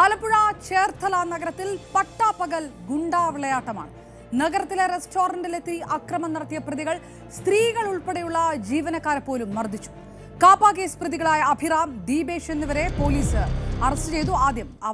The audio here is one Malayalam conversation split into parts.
ആലപ്പുഴ ചേർത്തല നഗരത്തിൽ പട്ടാപ്പകൽ ഗുണ്ടാ വിളയാട്ടമാണ്. നഗരത്തിലെ റെസ്റ്റോറന്റിലെത്തി അക്രമം നടത്തിയ പ്രതികൾ സ്ത്രീകൾ ഉൾപ്പെടെയുള്ള ജീവനക്കാരെ പോലും മർദ്ദിച്ചു. കാപ്പ കേസ് പ്രതികളായ അഭിറാം ദീപേഷ് എന്നിവരെ പോലീസ് അറസ്റ്റ് ചെയ്തു. ആദ്യം ആ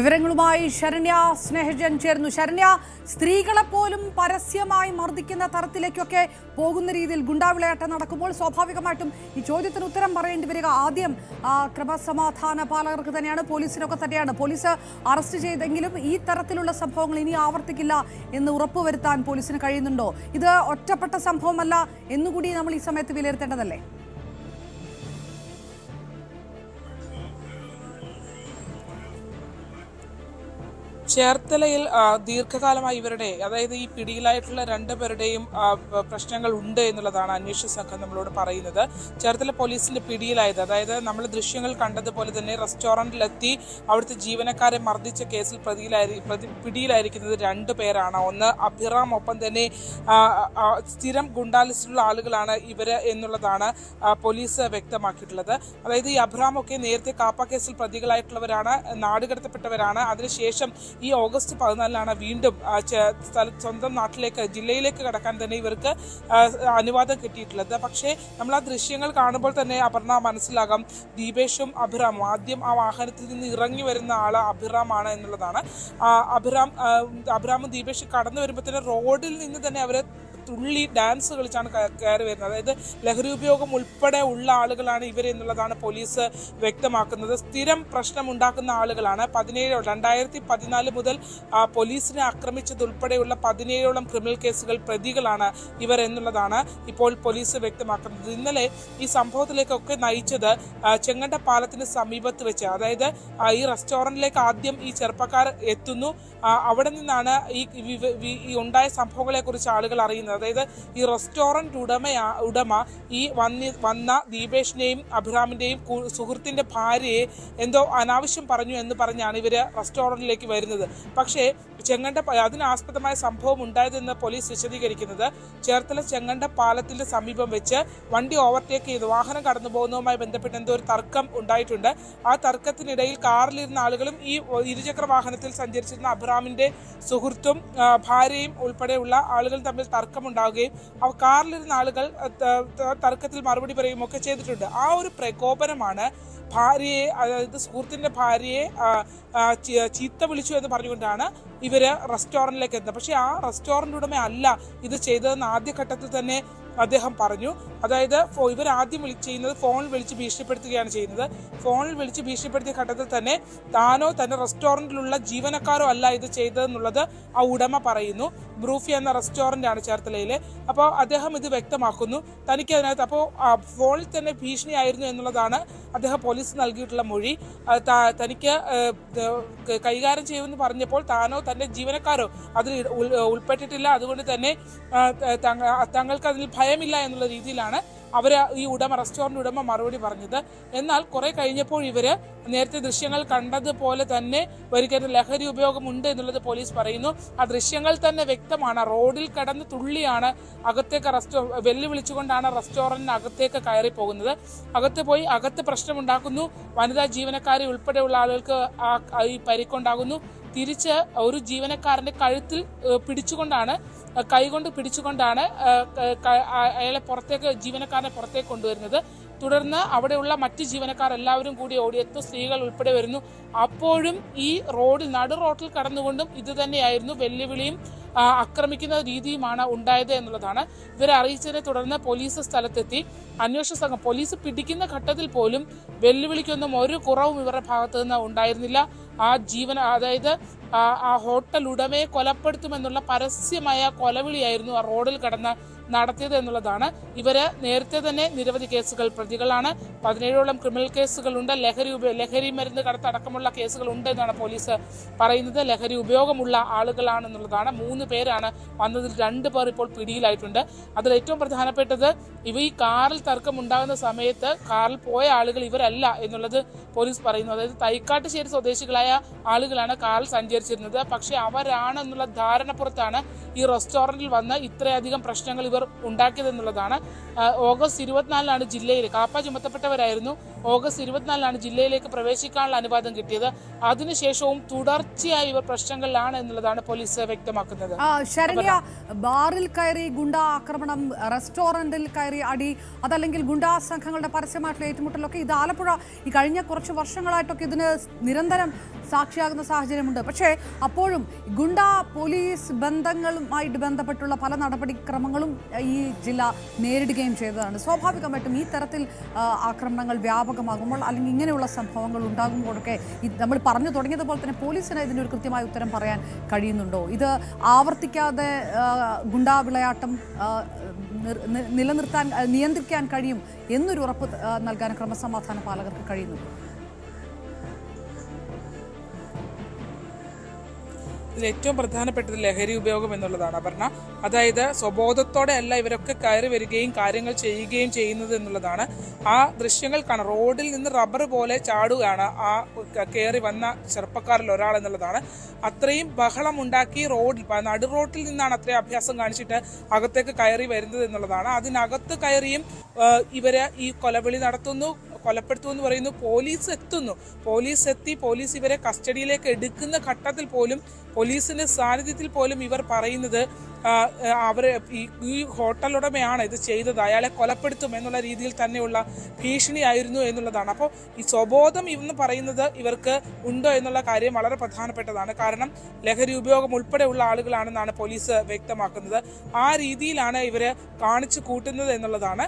വിവരങ്ങളുമായി ശരണ്യ സ്നേഹജൻ ചേർന്നു ശരണ്യ സ്ത്രീകളെ പോലും പരസ്യമായി മർദ്ദിക്കുന്ന തരത്തിലേക്കൊക്കെ പോകുന്ന രീതിയിൽ ഗുണ്ടാവിളയാട്ടം നടക്കുമ്പോൾ സ്വാഭാവികമായിട്ടും ഈ ചോദ്യത്തിന് ഉത്തരം പറയേണ്ടി വരിക. ആദ്യം ക്രമസമാധാന പാലകർക്ക് തന്നെയാണ് പോലീസിനൊക്കെ തന്നെയാണ്. പോലീസ് അറസ്റ്റ് ചെയ്തെങ്കിലും ഈ തരത്തിലുള്ള സംഭവങ്ങൾ ഇനി ആവർത്തിക്കില്ല എന്ന് ഉറപ്പുവരുത്താൻ പോലീസിന് കഴിയുന്നുണ്ടോ? ഇത് ഒറ്റപ്പെട്ട സംഭവമല്ല എന്നുകൂടി നമ്മൾ ഈ സമയത്ത് വിലയിരുത്തേണ്ടതല്ലേ? ചേർത്തലയിൽ ദീർഘകാലമായി ഇവരുടെ അതായത് ഈ പിടിയിലായിട്ടുള്ള രണ്ടുപേരുടെയും പ്രശ്നങ്ങൾ ഉണ്ട് എന്നുള്ളതാണ് അന്വേഷണ സംഘം നമ്മളോട് പറയുന്നത്. ചേർത്തല പോലീസിന്റെ പിടിയിലായത് അതായത് നമ്മൾ ദൃശ്യങ്ങൾ കണ്ടതുപോലെ തന്നെ റെസ്റ്റോറന്റിലെത്തി അവിടുത്തെ ജീവനക്കാരെ മർദ്ദിച്ച കേസിൽ പ്രതിയിലായി പ്രതി പിടിയിലായിരിക്കുന്നത് രണ്ടു പേരാണ്. ഒന്ന് അഭിറാം ഒപ്പം തന്നെ സ്ഥിരം ഗുണ്ടാലിസ്റ്റിലുള്ള ആളുകളാണ് ഇവർ എന്നുള്ളതാണ് പോലീസ് വ്യക്തമാക്കിയിട്ടുള്ളത്. അതായത് ഈ അഭിറാം ഒക്കെ നേരത്തെ കാപ്പ കേസിൽ പ്രതികളായിട്ടുള്ളവരാണ് നാടുകടത്തപ്പെട്ടവരാണ്. അതിനുശേഷം ഈ ഓഗസ്റ്റ് പതിനാലിനാണ് വീണ്ടും സ്വന്തം നാട്ടിലേക്ക് ജില്ലയിലേക്ക് കടക്കാൻ തന്നെ ഇവർക്ക് അനുവാദം കിട്ടിയിട്ടുള്ളത്. പക്ഷേ നമ്മൾ ആ ദൃശ്യങ്ങൾ കാണുമ്പോൾ തന്നെ അപർണ മനസ്സിലാകാം. ദീപേഷും അഭിറാമും. ആദ്യം ആ വാഹനത്തിൽ നിന്ന് ഇറങ്ങി വരുന്ന ആൾ അഭിറാമാണ് എന്നുള്ളതാണ്. അഭിറാം അഭിറാമും ദീപേഷും കടന്നു വരുമ്പോൾ തന്നെ റോഡിൽ നിന്ന് തന്നെ അവരെ തുള്ളി ഡാൻസ് കളിച്ചാണ് കയറി വരുന്നത്. അതായത് ലഹരി ഉപയോഗം ഉൾപ്പെടെ ഉള്ള ആളുകളാണ് ഇവർ എന്നുള്ളതാണ് പോലീസ് വ്യക്തമാക്കുന്നത്. സ്ഥിരം പ്രശ്നം ഉണ്ടാക്കുന്ന ആളുകളാണ്. പതിനേഴ് രണ്ടായിരത്തി പതിനാല് മുതൽ പോലീസിനെ ആക്രമിച്ചതുൾപ്പെടെയുള്ള പതിനേഴോളം ക്രിമിനൽ കേസുകൾ പ്രതികളാണ് ഇവർ എന്നുള്ളതാണ് ഇപ്പോൾ പോലീസ് വ്യക്തമാക്കുന്നത്. ഇന്നലെ ഈ സംഭവത്തിലേക്കൊക്കെ നയിച്ചത് ചെങ്ങണ്ട പാലത്തിന് സമീപത്ത് വെച്ച്. അതായത് ഈ റെസ്റ്റോറന്റിലേക്ക് ആദ്യം ഈ ചെറുപ്പക്കാർ എത്തുന്നു. അവിടെ നിന്നാണ് ഈ ഉണ്ടായ സംഭവങ്ങളെ കുറിച്ച് ആളുകൾ അറിയുന്നത്. അതായത് ഈ റെസ്റ്റോറന്റ് ഉടമയാ ഉടമ ഈ വന്നി വന്ന ദീപേഷിനെയും അഭിറാമിന്റെയും സുഹൃത്തിന്റെ ഭാര്യയെ എന്തോ അനാവശ്യം പറഞ്ഞു എന്ന് പറഞ്ഞാണ് ഇവർ റെസ്റ്റോറന്റിലേക്ക് വരുന്നത്. പക്ഷേ ചെങ്ങണ്ട അതിനാസ്പദമായ സംഭവം ഉണ്ടായതെന്ന് പോലീസ് വിശദീകരിക്കുന്നത് ചേർത്തല ചെങ്ങണ്ട പാലത്തിന്റെ സമീപം വെച്ച് വണ്ടി ഓവർടേക്ക് ചെയ്ത് വാഹനം കടന്നു പോകുന്നതുമായി ബന്ധപ്പെട്ട് എന്തോ ഒരു തർക്കം ഉണ്ടായിട്ടുണ്ട്. ആ തർക്കത്തിനിടയിൽ കാറിലിരുന്ന ആളുകളും ഈ ഇരുചക്ര വാഹനത്തിൽ സഞ്ചരിച്ചിരുന്ന അബ്രാമിന്റെ സുഹൃത്തും ഭാര്യയും ഉൾപ്പെടെയുള്ള ആളുകൾ തമ്മിൽ തർക്കമുണ്ടാവുകയും അവ കാറിലിരുന്ന ആളുകൾ തർക്കത്തിൽ മറുപടി പറയുകയും ഒക്കെ ചെയ്തിട്ടുണ്ട്. ആ ഒരു പ്രകോപനമാണ് ഭാര്യയെ അതായത് സുഹൃത്തിന്റെ ഭാര്യയെ ചീത്ത വിളിച്ചു എന്ന് പറഞ്ഞുകൊണ്ടാണ് ഇവർ റെസ്റ്റോറന്റിലേക്ക് എത്തുന്നത്. പക്ഷേ ആ റെസ്റ്റോറന്റ് ഉടമ അല്ല ഇത് ചെയ്തതെന്ന് ആദ്യഘട്ടത്തിൽ തന്നെ അദ്ദേഹം പറഞ്ഞു. അതായത് ഇവർ ആദ്യം വിളി ചെയ്യുന്നത് ഫോണിൽ വിളിച്ച് ഭീഷണിപ്പെടുത്തുകയാണ് ചെയ്യുന്നത്. ഫോണിൽ വിളിച്ച് ഭീഷണിപ്പെടുത്തിയ ഘട്ടത്തിൽ തന്നെ താനോ തന്റെ റെസ്റ്റോറന്റിലുള്ള ജീവനക്കാരോ അല്ല ഇത് ചെയ്തതെന്നുള്ളത് ആ ഉടമ പറയുന്നു. ബ്രൂഫി എന്ന റെസ്റ്റോറന്റ് ആണ് ചേർത്തലയിൽ അപ്പോൾ അദ്ദേഹം ഇത് വ്യക്തമാക്കുന്നു. തനിക്ക് അതിനകത്ത് അപ്പോൾ ഫോണിൽ തന്നെ ഭീഷണിയായിരുന്നു എന്നുള്ളതാണ് അദ്ദേഹം പോലീസ് നൽകിയിട്ടുള്ള മൊഴി തനിക്ക് കൈകാര്യം ചെയ്യുമെന്ന് പറഞ്ഞപ്പോൾ താനോ തന്റെ ജീവനക്കാരോ അതിൽ ഉൾപ്പെട്ടിട്ടില്ല. അതുകൊണ്ട് തന്നെ തങ്ങൾക്ക് അതിൽ ഭയമില്ല എന്നുള്ള രീതിയിലാണ് അവർ ഈ ഉടമ റെസ്റ്റോറന്റ് ഉടമ മറുപടി പറഞ്ഞത്. എന്നാൽ കുറെ കഴിഞ്ഞപ്പോൾ ഇവർ നേരത്തെ ദൃശ്യങ്ങൾ കണ്ടതുപോലെ തന്നെ ഒരിക്കലും ലഹരി ഉപയോഗമുണ്ട് എന്നുള്ളത് പോലീസ് പറയുന്നു. ആ ദൃശ്യങ്ങൾ തന്നെ വ്യക്തമാണ്. റോഡിൽ കടന്ന് തുള്ളിയാണ് അകത്തേക്ക് റെസ്റ്റോ വെല്ലുവിളിച്ചുകൊണ്ടാണ് റെസ്റ്റോറന്റിന് അകത്തേക്ക് കയറി പോകുന്നത് അകത്ത് പോയി അകത്ത് പ്രശ്നമുണ്ടാക്കുന്നു. വനിതാ ജീവനക്കാരെ ഉൾപ്പെടെയുള്ള ആളുകൾക്ക് ഈ പരിക്കുണ്ടാകുന്നു. തിരിച്ച് ഒരു ജീവനക്കാരന്റെ കഴുത്തിൽ പിടിച്ചുകൊണ്ടാണ് കൈകൊണ്ട് പിടിച്ചുകൊണ്ടാണ് അയാളെ പുറത്തേക്ക് ജീവനക്കാരനെ പുറത്തേക്ക് കൊണ്ടുവരുന്നത്. തുടർന്ന് അവിടെയുള്ള മറ്റ് ജീവനക്കാർ എല്ലാവരും കൂടി ഓടിയെത്തും സ്ത്രീകൾ ഉൾപ്പെടെ വരുന്നു. അപ്പോഴും ഈ റോഡിൽ നടു റോഡിൽ കടന്നുകൊണ്ടും ഇത് തന്നെയായിരുന്നു വെല്ലുവിളിയും ആക്രമിക്കുന്ന രീതിയുമാണ് ഉണ്ടായത് എന്നുള്ളതാണ്. ഇവരെ അറിയിച്ചതിനെ തുടർന്ന് പോലീസ് സ്ഥലത്തെത്തി. അന്വേഷണ സംഘം പോലീസ് പിടിക്കുന്ന ഘട്ടത്തിൽ പോലും വെല്ലുവിളിക്കൊന്നും ഒരു കുറവും ഇവരുടെ ഭാഗത്തു നിന്ന് ഉണ്ടായിരുന്നില്ല. ആ ജീവൻ അതായത് ആ ഹോട്ടൽ ഉടമയെ കൊലപ്പെടുത്തുമെന്നുള്ള പരസ്യമായ കൊലവിളിയായിരുന്നു ആ റോഡിൽ കടന്ന് നടത്തിയത് എന്നുള്ളതാണ്. ഇവർ നേരത്തെ തന്നെ നിരവധി കേസുകൾ പ്രതികളാണ്. പതിനേഴോളം ക്രിമിനൽ കേസുകളുണ്ട്. ലഹരി ലഹരി മരുന്ന് കടത്തടക്കമുള്ള കേസുകൾ ഉണ്ട് എന്നാണ് പോലീസ് പറയുന്നത്. ലഹരി ഉപയോഗമുള്ള ആളുകളാണെന്നുള്ളതാണ്. മൂന്ന് പേരാണ് വന്നതിൽ രണ്ട് പേർ ഇപ്പോൾ പിടിയിലായിട്ടുണ്ട്. അതിൽ ഏറ്റവും പ്രധാനപ്പെട്ടത് ഇവ ഈ കാറിൽ തർക്കം ഉണ്ടാകുന്ന സമയത്ത് കാറിൽ പോയ ആളുകൾ ഇവരല്ല എന്നുള്ളത് പോലീസ് പറയുന്നു. അതായത് തൈക്കാട്ടുശ്ശേരി സ്വദേശികളായ ആളുകളാണ് കാറിൽ സഞ്ചരിച്ചിരുന്നത്. പക്ഷേ അവരാണെന്നുള്ള ധാരണപ്പുറത്താണ് ഈ റെസ്റ്റോറന്റിൽ വന്ന് ഇത്രയധികം പ്രശ്നങ്ങൾ ഇവർ ഉണ്ടാക്കിയതെന്നുള്ളതാണ്. എന്നുള്ളതാണ് ഓഗസ്റ്റ് ഇരുപത്തിനാലിനാണ് ജില്ലയിൽ കാപ്പ ചുമത്തപ്പെട്ടവരായിരുന്നു. ഓഗസ്റ്റ് ഇരുപത്തിനാലിനാണ് ജില്ലയിലേക്ക് പ്രവേശിക്കാനുള്ള അനുവാദം കിട്ടിയത്. അതിനുശേഷവും തുടർച്ചയായി ഇവർ പ്രശ്നങ്ങളിലാണ് എന്നുള്ളതാണ് പോലീസ് വ്യക്തമാക്കുന്നത്. ശരണ്യ ബാറിൽ കയറി ഗുണ്ടാ ആക്രമണം റെസ്റ്റോറന്റിൽ കയറി അടി അതല്ലെങ്കിൽ ഗുണ്ടാ സംഘങ്ങളുടെ പരസ്യമായിട്ടുള്ള ഏറ്റുമുട്ടലൊക്കെ ഇത് ആലപ്പുഴ ഈ കഴിഞ്ഞ കുറച്ച് വർഷങ്ങളായിട്ടൊക്കെ ഇതിന് നിരന്തരം സാക്ഷിയാകുന്ന സാഹചര്യമുണ്ട്. പക്ഷേ അപ്പോഴും ഗുണ്ടാ പോലീസ് ബന്ധങ്ങളുമായിട്ട് ബന്ധപ്പെട്ടുള്ള പല നടപടിക്രമങ്ങളും ഈ ജില്ല നേരിടുകയും ചെയ്തതാണ്. സ്വാഭാവികമായിട്ടും ഈ തരത്തിൽ ആക്രമണങ്ങൾ ആക്രമണങ്ങൾ വ്യാപകമാകുമ്പോൾ അല്ലെങ്കിൽ ഇങ്ങനെയുള്ള സംഭവങ്ങൾ ഉണ്ടാകുമ്പോഴൊക്കെ നമ്മൾ പറഞ്ഞു തുടങ്ങിയതുപോലെ തന്നെ പോലീസിന് ഒരു കൃത്യമായ ഉത്തരം പറയാൻ കഴിയുന്നുണ്ടോ? ഇത് ആവർത്തിക്കാതെ ഗുണ്ടാ വിളയാട്ടം നിലനിർത്താൻ നിയന്ത്രിക്കാൻ കഴിയും എന്നൊരു ഉറപ്പ് നൽകാൻ ക്രമസമാധാന പാലകർക്ക് കഴിയുന്നുണ്ടോ? ഇതിൽ ഏറ്റവും പ്രധാനപ്പെട്ടത് ലഹരി ഉപയോഗം എന്നുള്ളതാണ് അപർണ. അതായത് സ്വബോധത്തോടെ അല്ല ഇവരൊക്കെ കയറി വരികയും കാര്യങ്ങൾ ചെയ്യുകയും ചെയ്യുന്നത് എന്നുള്ളതാണ്. ആ ദൃശ്യങ്ങൾ കാണാം. റോഡിൽ നിന്ന് റബ്ബർ പോലെ ചാടുകയാണ് ആ കയറി വന്ന ചെറുപ്പക്കാരിൽ ഒരാൾ എന്നുള്ളതാണ്. അത്രയും ബഹളം ഉണ്ടാക്കി റോഡിൽ നടു റോഡിൽ നിന്നാണ് അത്രയും അഭ്യാസം കാണിച്ചിട്ട് അകത്തേക്ക് കയറി വരുന്നത് എന്നുള്ളതാണ്. അതിനകത്ത് കയറിയും ഇവർ ഈ കൊലവിളി നടത്തുന്നു. കൊലപ്പെടുത്തുന്നു എന്ന് പറയുന്നു. പോലീസ് എത്തുന്നു. പോലീസ് എത്തി. പോലീസ് ഇവരെ കസ്റ്റഡിയിലേക്ക് എടുക്കുന്ന ഘട്ടത്തിൽ പോലും പോലീസിന്റെ സാന്നിധ്യത്തിൽ പോലും ഇവർ പറയുന്നത് അവർ ഈ ഹോട്ടൽ ഉടമയാണ് ഇത് ചെയ്തത്. അയാളെ കൊലപ്പെടുത്തും എന്നുള്ള രീതിയിൽ തന്നെയുള്ള ഭീഷണിയായിരുന്നു എന്നുള്ളതാണ്. അപ്പോൾ ഈ സ്വബോധം ഇന്ന് പറയുന്നത് ഇവർക്ക് ഉണ്ടോ എന്നുള്ള കാര്യം വളരെ പ്രധാനപ്പെട്ടതാണ്. കാരണം ലഹരി ഉപയോഗം ഉൾപ്പെടെയുള്ള ആളുകളാണെന്നാണ് പോലീസ് വ്യക്തമാക്കുന്നത്. ആ രീതിയിലാണ് ഇവരെ കാണിച്ചു കൂട്ടുന്നത് എന്നുള്ളതാണ്.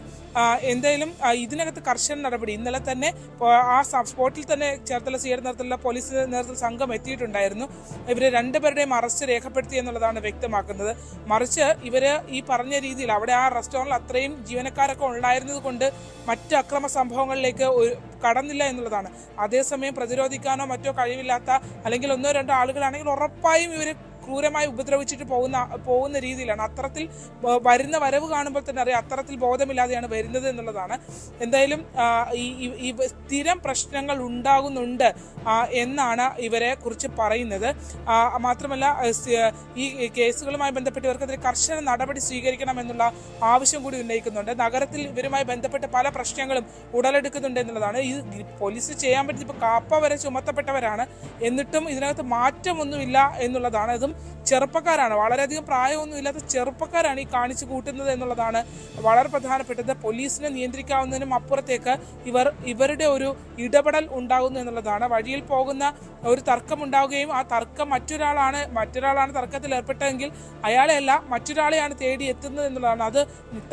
എന്തായാലും ഇതിനകത്ത് കർശന നടപടി. ഇന്നലെ തന്നെ ആ സ്പോട്ടിൽ തന്നെ ചേർത്തല സിയുടെ നേതൃത്വത്തിലുള്ള പോലീസ് നേതൃത്വ സംഘം എത്തിയിട്ടുണ്ടായിരുന്നു. ഇവരെ രണ്ടുപേരുടെയും അറസ്റ്റ് രേഖപ്പെടുത്തി എന്നുള്ളതാണ് വ്യക്തമാക്കുന്നത്. മറിച്ച് ഇവർ ഈ പറഞ്ഞ രീതിയിൽ അവിടെ ആ റെസ്റ്റോറന്റിൽ അത്രയും ജീവനക്കാരൊക്കെ ഉണ്ടായിരുന്നത് കൊണ്ട് മറ്റ് അക്രമ സംഭവങ്ങളിലേക്ക് കടന്നില്ല എന്നുള്ളതാണ്. അതേസമയം പ്രതിരോധിക്കാനോ മറ്റോ കഴിവില്ലാത്ത അല്ലെങ്കിൽ ഒന്നോ രണ്ടോ ആളുകളാണെങ്കിൽ ഉറപ്പായും ഇവർ ക്രൂരമായി ഉപദ്രവിച്ചിട്ട് പോകുന്ന പോകുന്ന രീതിയിലാണ്. അത്തരത്തിൽ വരുന്ന വരവ് കാണുമ്പോൾ തന്നെ അറിയാം അത്തരത്തിൽ ബോധമില്ലാതെയാണ് വരുന്നത് എന്നുള്ളതാണ്. എന്തായാലും ഈ സ്ഥിരം പ്രശ്നങ്ങൾ ഉണ്ടാകുന്നുണ്ട് എന്നാണ് ഇവരെ കുറിച്ച് പറയുന്നത്. മാത്രമല്ല ഈ കേസുകളുമായി ബന്ധപ്പെട്ട് ഇവർക്കെതിരെ കർശന നടപടി സ്വീകരിക്കണം എന്നുള്ള ആവശ്യം കൂടി ഉന്നയിക്കുന്നുണ്ട്. നഗരത്തിൽ ഇവരുമായി ബന്ധപ്പെട്ട് പല പ്രശ്നങ്ങളും ഉടലെടുക്കുന്നുണ്ട് എന്നുള്ളതാണ്. ഈ പോലീസ് ചെയ്യാൻ പറ്റുന്ന ഇപ്പോൾ കാപ്പ വരെ ചുമത്തപ്പെട്ടവരാണ്. എന്നിട്ടും ഇതിനകത്ത് മാറ്റമൊന്നുമില്ല എന്നുള്ളതാണ്. അതും ചെറുപ്പക്കാരാണ്. വളരെയധികം പ്രായമൊന്നും ഇല്ലാത്ത ചെറുപ്പക്കാരാണ് ഈ കാണിച്ചു കൂട്ടുന്നത് എന്നുള്ളതാണ് വളരെ പ്രധാനപ്പെട്ടത്. പോലീസിനെ നിയന്ത്രിക്കാവുന്നതിനും അപ്പുറത്തേക്ക് ഇവർ ഇവരുടെ ഒരു ഇടപെടൽ ഉണ്ടാകുന്നു എന്നുള്ളതാണ്. വഴിയിൽ പോകുന്ന ഒരു തർക്കം ഉണ്ടാവുകയും ആ തർക്കം മറ്റൊരാളാണ് മറ്റൊരാളാണ് തർക്കത്തിൽ ഏർപ്പെട്ടതെങ്കിൽ അയാളെയല്ല മറ്റൊരാളെയാണ് തേടി എത്തുന്നത് എന്നുള്ളതാണ്. അത്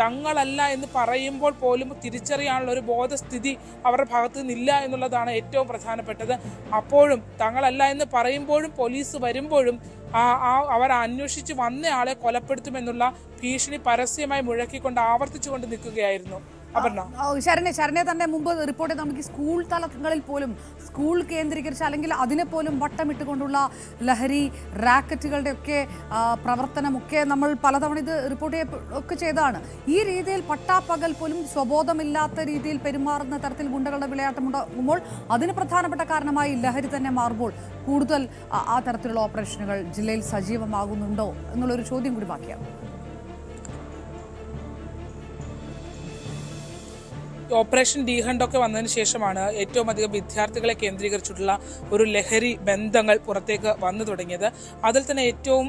തങ്ങളല്ല എന്ന് പറയുമ്പോൾ പോലും തിരിച്ചറിയാനുള്ള ഒരു ബോധസ്ഥിതി അവരുടെ ഭാഗത്ത് നിന്നില്ല എന്നുള്ളതാണ് ഏറ്റവും പ്രധാനപ്പെട്ടത്. അപ്പോഴും തങ്ങളല്ല എന്ന് പറയുമ്പോഴും പോലീസ് വരുമ്പോഴും ആ ആ അവർ അന്വേഷിച്ച് വന്നയാളെ കൊലപ്പെടുത്തുമെന്നുള്ള ഭീഷണി പരസ്യമായി മുഴക്കിക്കൊണ്ട് ആവർത്തിച്ചുകൊണ്ട് നിൽക്കുകയായിരുന്നു. ശരണെ ശരണ്യ തന്നെ മുമ്പ് റിപ്പോർട്ട് നമുക്ക് സ്കൂൾ തലങ്ങളിൽ പോലും സ്കൂൾ കേന്ദ്രീകരിച്ച് അല്ലെങ്കിൽ അതിനെ പോലും വട്ടമിട്ടുകൊണ്ടുള്ള ലഹരി റാക്കറ്റുകളുടെ ഒക്കെ പ്രവർത്തനമൊക്കെ നമ്മൾ പലതവണ ഇത് റിപ്പോർട്ട് ചെയ്യ ഒക്കെ ചെയ്തതാണ്. ഈ രീതിയിൽ പട്ടാപ്പകൽ പോലും സ്വബോധമില്ലാത്ത രീതിയിൽ പെരുമാറുന്ന തരത്തിൽ ഗുണ്ടകളുടെ വിളയാട്ടം ഉണ്ടാകുമ്പോൾ അതിന് പ്രധാനപ്പെട്ട കാരണമായി ലഹരി തന്നെ മാറുമ്പോൾ കൂടുതൽ ആ തരത്തിലുള്ള ഓപ്പറേഷനുകൾ ജില്ലയിൽ സജീവമാകുന്നുണ്ടോ എന്നുള്ളൊരു ചോദ്യം കൂടി ബാക്കിയാണ് ഓപ്പറേഷൻ ഡി ഹണ്ട് ഒക്കെ വന്നതിന് ശേഷമാണ് ഏറ്റവും അധികം വിദ്യാർത്ഥികളെ കേന്ദ്രീകരിച്ചിട്ടുള്ള ഒരു ലഹരി ബന്ധങ്ങൾ പുറത്തേക്ക് വന്നു തുടങ്ങിയത്. അതിൽ തന്നെ ഏറ്റവും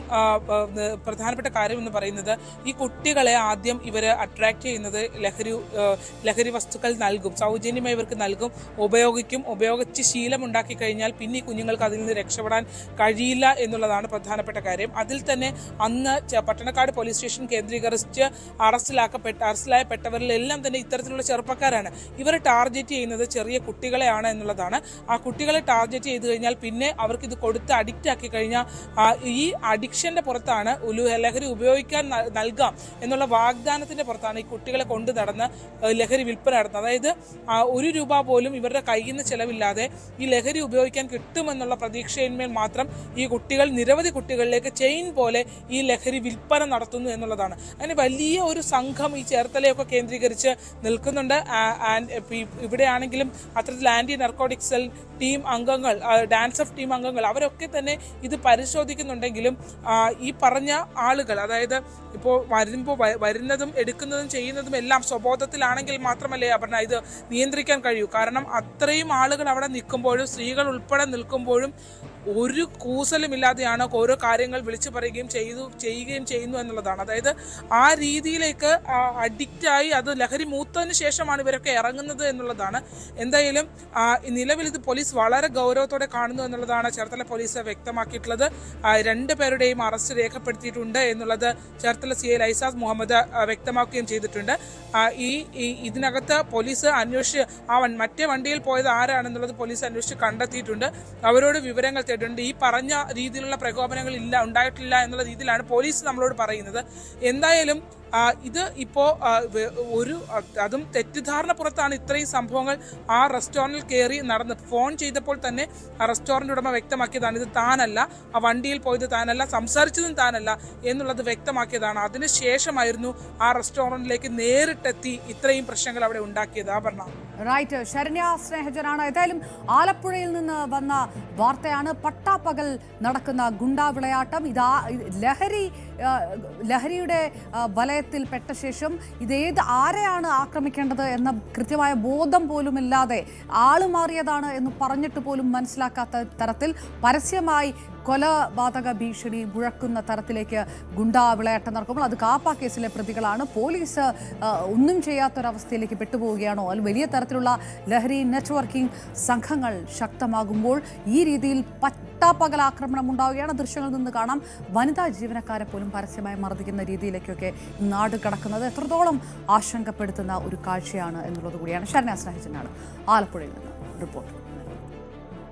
പ്രധാനപ്പെട്ട കാര്യം എന്ന് പറയുന്നത് ഈ കുട്ടികളെ ആദ്യം ഇവർ അട്രാക്ട് ചെയ്യുന്നത് ലഹരി ലഹരി വസ്തുക്കൾ നൽകും സൗജന്യമായി ഇവർക്ക് നൽകും ഉപയോഗിക്കും ഉപയോഗിച്ച് ശീലമുണ്ടാക്കി കഴിഞ്ഞാൽ പിന്നെ ഈ കുഞ്ഞുങ്ങൾക്ക് അതിൽ നിന്ന് രക്ഷപ്പെടാൻ കഴിയില്ല എന്നുള്ളതാണ് പ്രധാനപ്പെട്ട കാര്യം. അതിൽ തന്നെ അന്ന് പട്ടണക്കാട് പോലീസ് സ്റ്റേഷൻ കേന്ദ്രീകരിച്ച് അറസ്റ്റിലാക്കപ്പെട്ട അറസ്റ്റിലായപ്പെട്ടവരിലെല്ലാം തന്നെ ഇത്തരത്തിലുള്ള ചെറുപ്പക്കാർ ആൾക്കാരാണ്. ഇവർ ടാർഗറ്റ് ചെയ്യുന്നത് ചെറിയ കുട്ടികളെയാണ് എന്നുള്ളതാണ്. ആ കുട്ടികളെ ടാർഗറ്റ് ചെയ്ത് കഴിഞ്ഞാൽ പിന്നെ അവർക്ക് ഇത് കൊടുത്ത് അഡിക്റ്റ് ആക്കി കഴിഞ്ഞാൽ ഈ അഡിക്ഷന്റെ പുറത്താണ് ലഹരി ഉപയോഗിക്കാൻ നൽകാം എന്നുള്ള വാഗ്ദാനത്തിന്റെ പുറത്താണ് ഈ കുട്ടികളെ കൊണ്ടു നടന്ന് ലഹരി വിൽപ്പന നടത്തുന്നത്. അതായത് ഒരു രൂപ പോലും ഇവരുടെ കയ്യിൽ നിന്ന് ചെലവില്ലാതെ ഈ ലഹരി ഉപയോഗിക്കാൻ കിട്ടുമെന്നുള്ള പ്രതീക്ഷയിന്മേൽ മാത്രം ഈ കുട്ടികൾ നിരവധി കുട്ടികളിലേക്ക് ചെയിൻ പോലെ ഈ ലഹരി വിൽപ്പന നടത്തുന്നു എന്നുള്ളതാണ്. അതിന് വലിയ ഒരു സംഘം ഈ ചേർത്തലയൊക്കെ കേന്ദ്രീകരിച്ച് നിൽക്കുന്നുണ്ട്. ഇവിടെയാണെങ്കിലും അത്തരത്തിൽ ആന്റി നർക്കോട്ടിക് സെൽ ടീം അംഗങ്ങൾ ഡാൻസ് ഓഫ് ടീം അംഗങ്ങൾ അവരൊക്കെ തന്നെ ഇത് പരിശോധിക്കുന്നുണ്ടെങ്കിലും ഈ പറഞ്ഞ ആളുകൾ അതായത് ഇപ്പോൾ വരുമ്പോൾ വരുന്നതും എടുക്കുന്നതും ചെയ്യുന്നതും എല്ലാം സ്വബോധത്തിലാണെങ്കിൽ മാത്രമല്ലേ അപർണ ഇത് നിയന്ത്രിക്കാൻ കഴിയൂ. കാരണം അത്രയും ആളുകൾ അവിടെ നിൽക്കുമ്പോഴും സ്ത്രീകൾ ഉൾപ്പെടെ നിൽക്കുമ്പോഴും ഒരു കൂസലുമില്ലാതെയാണ് ഓരോ കാര്യങ്ങൾ വിളിച്ചു പറയുകയും ചെയ്തു ചെയ്യുകയും ചെയ്യുന്നു എന്നുള്ളതാണ്. അതായത് ആ രീതിയിലേക്ക് അഡിക്റ്റായി അത് ലഹരി മൂത്തതിന് ശേഷമാണ് ഇവരൊക്കെ ഇറങ്ങുന്നത് എന്നുള്ളതാണ്. എന്തായാലും നിലവിൽ ഇത് പോലീസ് വളരെ ഗൗരവത്തോടെ കാണുന്നു എന്നുള്ളതാണ് ചേർത്തല പോലീസ് വ്യക്തമാക്കിയിട്ടുള്ളത്. രണ്ടു പേരുടെയും അറസ്റ്റ് രേഖപ്പെടുത്തിയിട്ടുണ്ട് എന്നുള്ളത് ചേർത്തല സി ഐ ലൈസാസ് മുഹമ്മദ് വ്യക്തമാക്കുകയും ചെയ്തിട്ടുണ്ട്. ഈ- ഇതിനകത്ത് പോലീസ് അന്വേഷിച്ച് ആ മറ്റേ വണ്ടിയിൽ പോയത് ആരാണെന്നുള്ളത് പോലീസ് അന്വേഷിച്ച് കണ്ടെത്തിയിട്ടുണ്ട്. അവരോട് വിവരങ്ങൾ തേടിയിട്ടുണ്ട് ഈ പറഞ്ഞ രീതിയിലുള്ള പ്രകോപനങ്ങൾ ഇല്ല ഉണ്ടായിട്ടില്ല എന്നുള്ള രീതിയിലാണ് പോലീസ് നമ്മളോട് പറയുന്നത്. എന്തായാലും ഇത് ഇപ്പോൾ ഒരു അതും തെറ്റിദ്ധാരണ പുറത്താണ് ഇത്രയും സംഭവങ്ങൾ ആ റെസ്റ്റോറന്റിൽ കയറി നടന്ന് ഫോൺ ചെയ്തപ്പോൾ തന്നെ ആ റെസ്റ്റോറന്റ് ഉടമ വ്യക്തമാക്കിയതാണ്. ഇത് താനല്ല ആ വണ്ടിയിൽ പോയത് താനല്ല സംസാരിച്ചതും താനല്ല എന്നുള്ളത് വ്യക്തമാക്കിയതാണ്. അതിനുശേഷമായിരുന്നു ആ റെസ്റ്റോറന്റിലേക്ക് നേരിട്ടെത്തി ഇത്രയും പ്രശ്നങ്ങൾ അവിടെ ഉണ്ടാക്കിയത്. പറഞ്ഞ. റൈറ്റ് ശരണ്യ സ്നേഹജനാണ്. ഏതായാലും ആലപ്പുഴയിൽ നിന്ന് വന്ന വാർത്തയാണ് പട്ടാപ്പകൽ നടക്കുന്ന ഗുണ്ടാവിളയാട്ടം. ഇതാ ലഹരി ലഹരിയുടെ ആ, വലയത്തിൽ പെട്ട ശേഷം ഇതേത് ആരെയാണ് ആക്രമിക്കേണ്ടത് എന്ന കൃത്യമായ ബോധം പോലുമില്ലാതെ ആൾ മാറിയതാണ് എന്ന് പറഞ്ഞിട്ട് പോലും മനസ്സിലാക്കാത്ത തരത്തിൽ പരസ്യമായി കൊലപാതക ഭീഷണി മുഴക്കുന്ന തരത്തിലേക്ക് ഗുണ്ടാ വിളയാട്ടം നടക്കുമ്പോൾ അത് കാപ്പ കേസിലെ പ്രതികളാണ്. പോലീസ് ഒന്നും ചെയ്യാത്തൊരവസ്ഥയിലേക്ക് പെട്ടുപോവുകയാണോ? അല്ലെങ്കിൽ വലിയ തരത്തിലുള്ള ലഹരി നെറ്റ്വർക്കിംഗ് സംഘങ്ങൾ ശക്തമാകുമ്പോൾ ഈ രീതിയിൽ പട്ടാപ്പകൽ ആക്രമണം ഉണ്ടാവുകയാണ്. ദൃശ്യങ്ങളിൽ നിന്ന് കാണാം വനിതാ ജീവനക്കാരെ പോലും പരസ്യമായി മർദ്ദിക്കുന്ന രീതിയിലേക്കൊക്കെ നാട് കടക്കുന്നത്. എത്രത്തോളം ആശങ്കപ്പെടുത്തുന്ന ഒരു കാഴ്ചയാണ് എന്നുള്ളത് കൂടിയാണ്. സ്നേഹിച്ചനാണ് ആലപ്പുഴയിൽ നിന്ന് റിപ്പോർട്ട്.